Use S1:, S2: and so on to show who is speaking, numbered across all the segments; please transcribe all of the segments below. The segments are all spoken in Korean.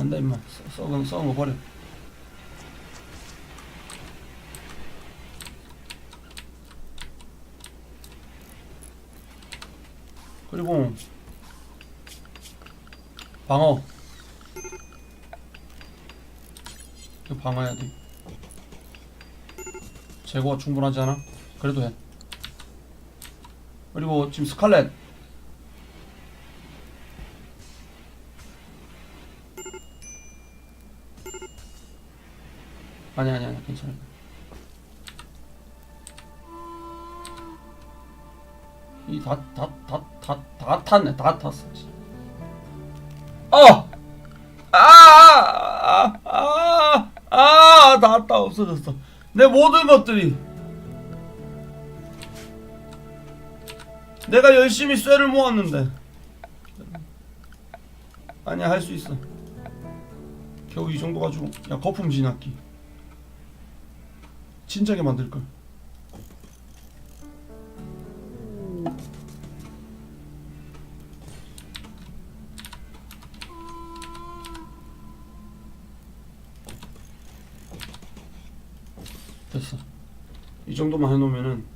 S1: 안돼 임마. 썩- 썩은 썩은 거 버려. 그리고 방어. 이거 방어해야 돼. 재고가 충분하지 않아? 그래도 해. 그리고 지금 스칼렛 아니 아니 아니 괜찮아 이다다다다다 탔네 다 탔어. 어! 아! 아! 아! 아! 나왔다 없어졌어 내 모든 것들이 내가 열심히 쇠를 모았는데 아니야 할 수 있어 겨우 이 정도 가지고 야 거품 진압기 진작에 만들 걸. 됐어. 이 정도만 해놓으면은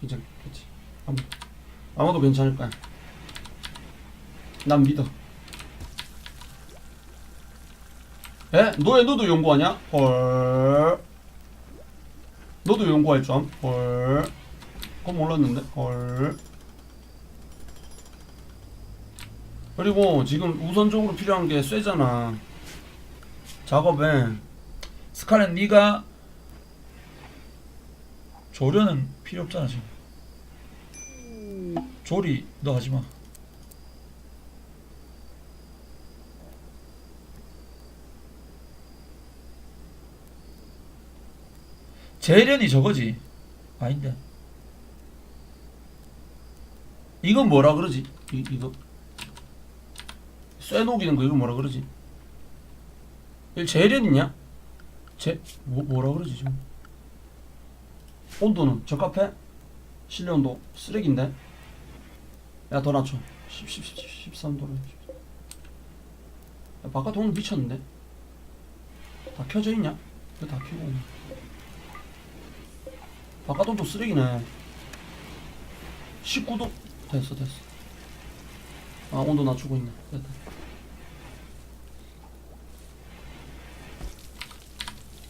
S1: 괜찮겠지? 아무, 아마도 괜찮을 거야. 난 믿어 에? 너왜 너도 연구하냐? 헐. 너도 연구할 줄 암? 헐. 그건 몰랐는데? 헐. 그리고 지금 우선적으로 필요한 게 쇠잖아. 작업에
S2: 스칼렛 네가 조련은 필요 없잖아 지금. 조리 너 하지 마 재련이 저거지 아닌데
S1: 이건 뭐라 그러지? 이, 이거 쇠 녹이는 거 이거 뭐라 그러지? 이 재련이냐? 제 뭐, 뭐라 그러지 지금? 온도는 적합해? 실내 온도 쓰레기인데? 야 더 낮춰 10, 10, 10, 13도로 야 바깥 온도 미쳤는데? 다 켜져 있냐? 이거 다 켜고 오네. 바깥 온도 쓰레기네. 19도? 됐어 됐어. 아 온도 낮추고 있네. 됐다.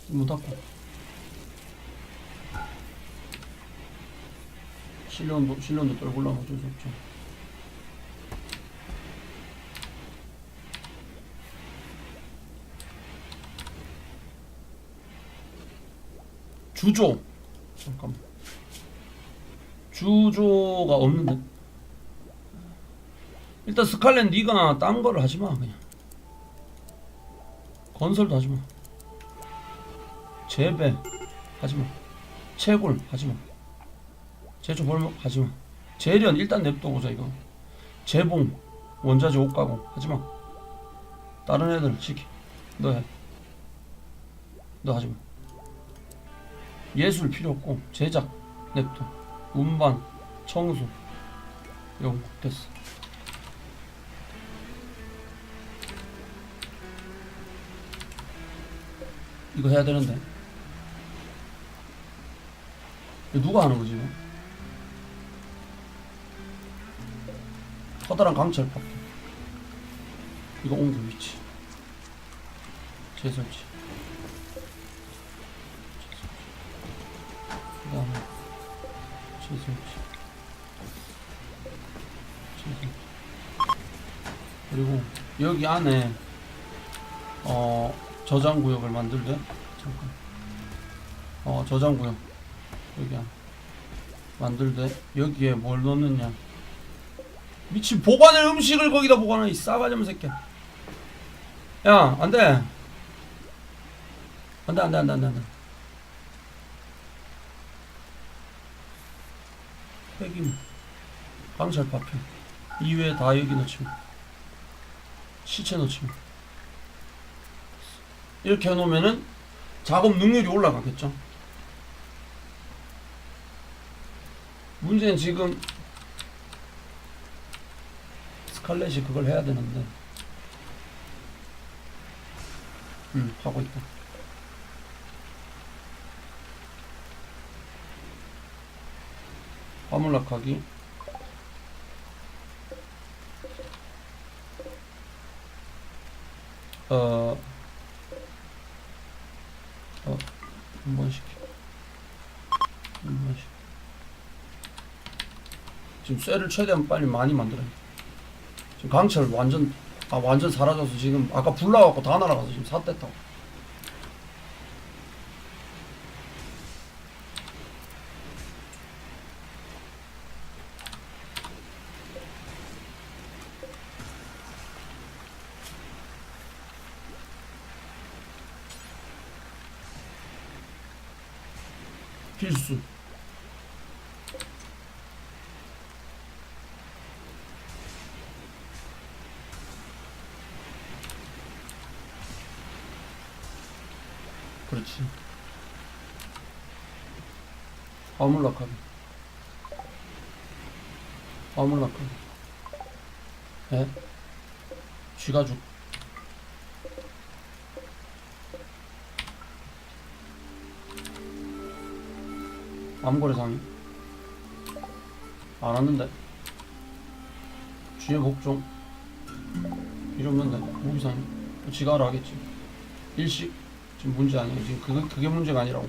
S1: 문 닫고. 실내 온도 떨굴라면 어쩔 수 없죠. 주조 잠깐만. 주조가 없는데. 일단 스칼렛 네가 딴 거를 하지 마 그냥. 건설도 하지 마. 재배 하지 마. 채굴 하지 마. 제조 벌목 하지 마. 재련 일단 냅둬 보자 이거. 재봉 원자재 옷 가공 하지 마. 다른 애들 시키. 너해너 하지 마 예술 필요 없고 제작 냅둬. 운반 청소. 연구 됐어. 이거 해야 되는데. 누가 하는 거지? 커다란 강철 파킹 이거 옹구 위치. 재설치 그리고 여기 안에 어 저장 구역을 만들래? 잠깐. 어 저장 구역. 여기 안. 만들되 여기에 뭘 넣느냐? 미친 보관할 음식을 거기다 보관하니 싸가지 새끼야 야 안돼. 안돼 안돼 안돼 안돼 안돼. 폐기물. 강철 파편 이외에 다 여기 마 시체 마 이렇게 해놓으면은 작업 능률이 올라가겠죠? 문제는 지금 스칼렛이 그걸 해야 되는데. 음 하고 있다. 화물락하기 어, 어, 한 번씩. 한 번씩. 지금 쇠를 최대한 빨리 많이 만들어야 돼. 지금 강철 완전, 아, 완전 사라져서 지금, 아까 불 나갖고 다 날아가서 지금 삿됐다고. 필수. 그렇지. 화물락하기. 화물락하기. 에? 쥐가 죽. 암거래상이. 안 왔는데. 쥐의 복종. 필요 없는데. 무기상이. 지가 알아 하겠지. 일식. 지금 문제 아니야. 지금 그게, 그게 문제가 아니라고.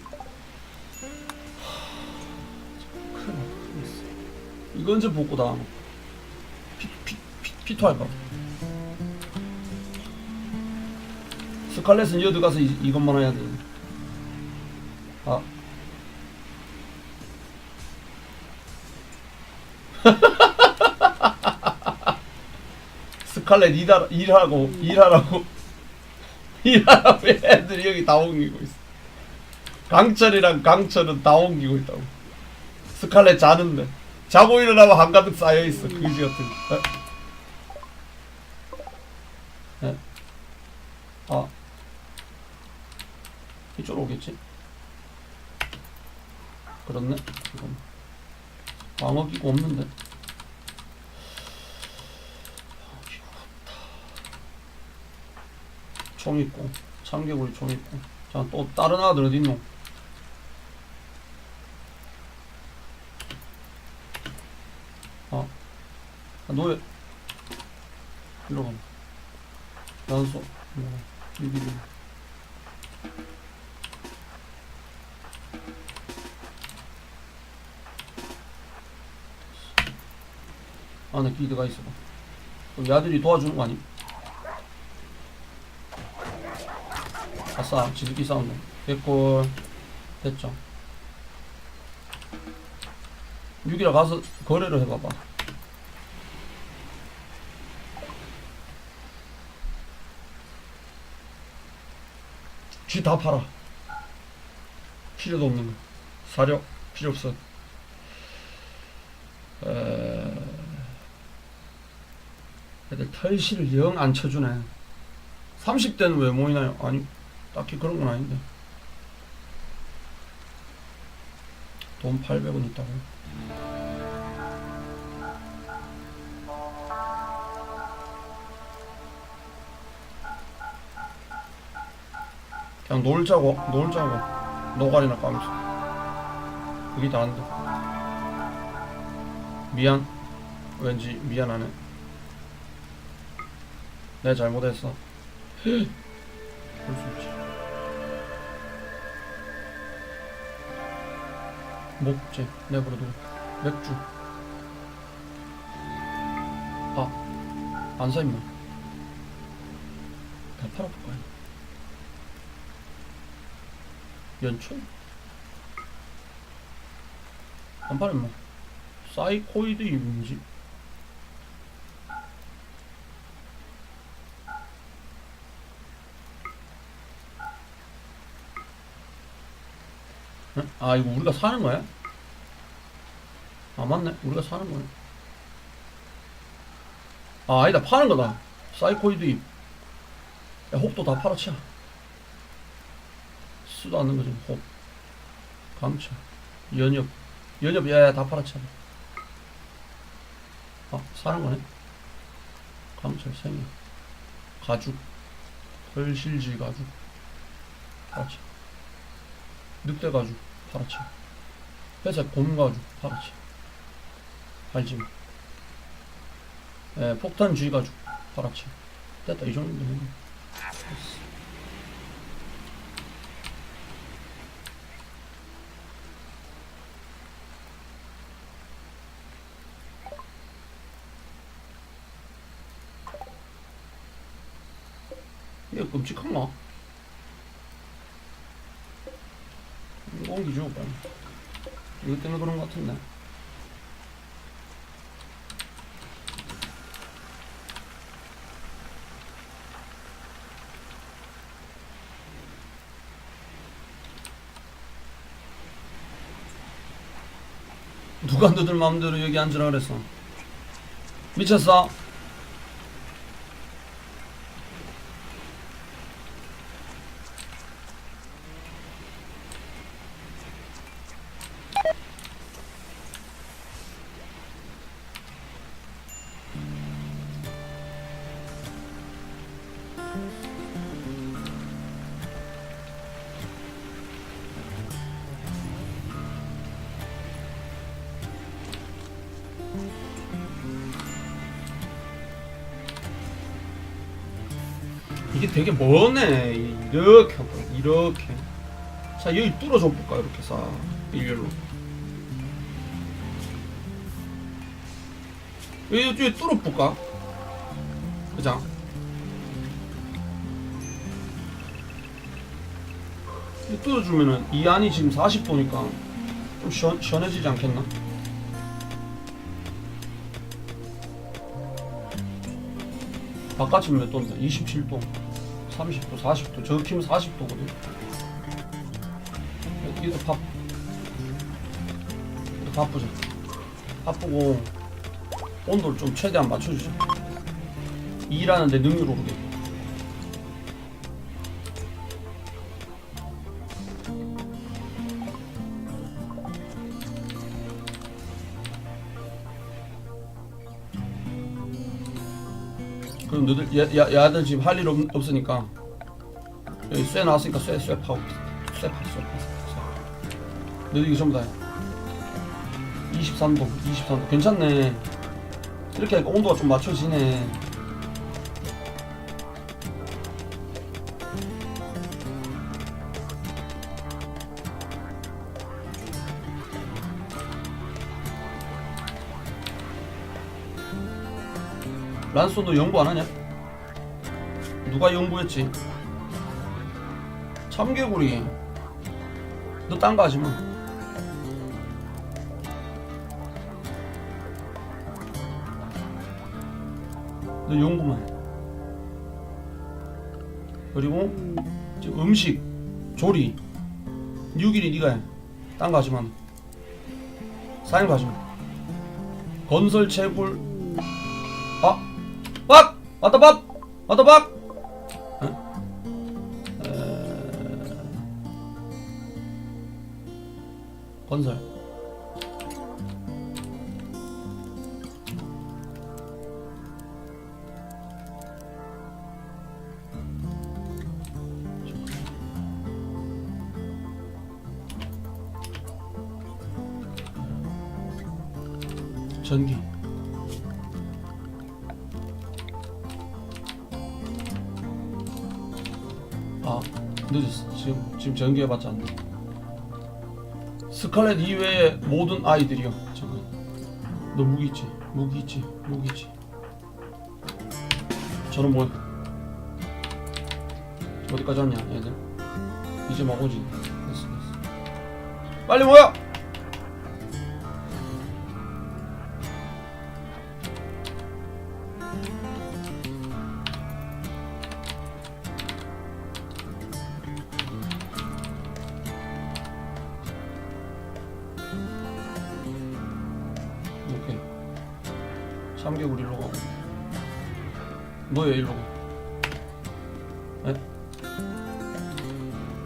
S1: 큰일 날 뻔했어. 이거 언제 복구다. 피, 피, 피, 피토 할까? 스칼렛은 이어 들어가서 이, 이것만 해야 돼. 아. 스 칼렛 일하, 일하고, 일하라고. 일하라고 애들이 여기 다 옮기고 있어. 강철이랑 강철은 다 옮기고 있다고. 스칼렛 자는데. 자고 일어나면 한가득 쌓여있어. 그지 같은. 에? 에? 아. 이쪽으로 오겠지? 그렇네. 이건. 방어기가 없는데. 방어기가 없다. 총 있고, 참개구리 총 있고. 자, 또 다른 아들 어디 있노? 아, 아 노예. 일로 가면. 여기, 여기. 안에 기드가 있어. 그럼 야들이 도와주는 거 아니? 아싸, 지들끼리 싸운다. 됐고, 됐죠. 6이라 가서 거래를 해봐봐. 쥐 다 팔아. 필요도 없는 거. 사료 필요 없어. 에... 애들 털실을 영 안 쳐주네. 30대는 왜 모이나요? 아니, 딱히 그런 건 아닌데. 돈 800원 있다고. 그냥 놀자고, 놀자고. 노가리나 까면서. 그게 다 안 돼. 미안. 왠지 미안하네. 내 잘못했어. 그럴 수 있지. 목재 내버려둬. 맥주. 아, 안사 임마. 다 팔아볼까요? 연출? 안 팔아 임마. 사이코이드 이 뭐지? 아 이거 우리가 사는 거야? 아 맞네. 우리가 사는 거네. 아 아니다. 파는 거다. 사이코이드 입 야, 혹도 다 팔아치야 쓰도 않는 거지 혹. 강철 연엽. 연엽 야야 다 팔아치야 아 사는 거네. 강철 생명 가죽. 헐실지 가죽. 파랗지 늑대 가죽 파랗지 회색 곰 가죽 파랗지 알지 예, 폭탄 쥐 가죽 파랗지 됐다 이. 됐어. 얘 끔찍한가? 이거 옮기죠 빨리 이것 때문에 그런 것 같은데 누가 너들 마음대로 여기 앉으라 그랬어 미쳤어? 이게 되게 머네. 이렇게 하고 이렇게. 자 여기 뚫어줘 볼까? 이렇게 싹. 일렬로. 여기 뚫어 볼까? 그죠 이 뚫어주면은 이 안이 지금 40도니까 좀 시원, 시원해지지 않겠나? 바깥은 몇 도인데? 27도, 30도, 40도. 저 키면 40도거든. 이것도 바, 이것도 바쁘죠. 바쁘고 온도를 좀 최대한 맞춰주죠. 일하는데 능률 오르게. 너들 야, 야, 야들 지금 할 일 없으니까. 여기 쇠 나왔으니까 쇠, 쇠 파고. 쇠 파, 쇠 파. 쇠. 너들 이거 전부 다야 23도 23도. 괜찮네. 이렇게 하니까 온도가 좀 맞춰지네 란소 너 연구 안 하냐? 누가 연구했지? 참개구리. 너 딴 거 하지 마. 너 연구만. 해 그리고 음식 조리. 육일이 네가 해 딴 거 하지 마. 사인 거 하지 마. 건설 채굴 아 박! 왔다 박! 왔다 박! 어? 에... 건설 아 늦었어 지금 지금 전개해봤지 않네 스칼렛 이외의 모든 아이들이요. 잠깐 너 무기 있지? 무기 있지? 무기 있지? 저는 뭐야 어디까지 왔냐 얘들? 이제 막 오지 됐어 됐어. 빨리 모여 3개월 일로 가고 너야 일로 가. 에?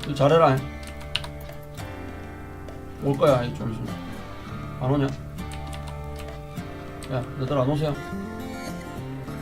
S1: 너 잘해라. 올 거야 좀 있으면 안 오냐? 야 너들 안 오세요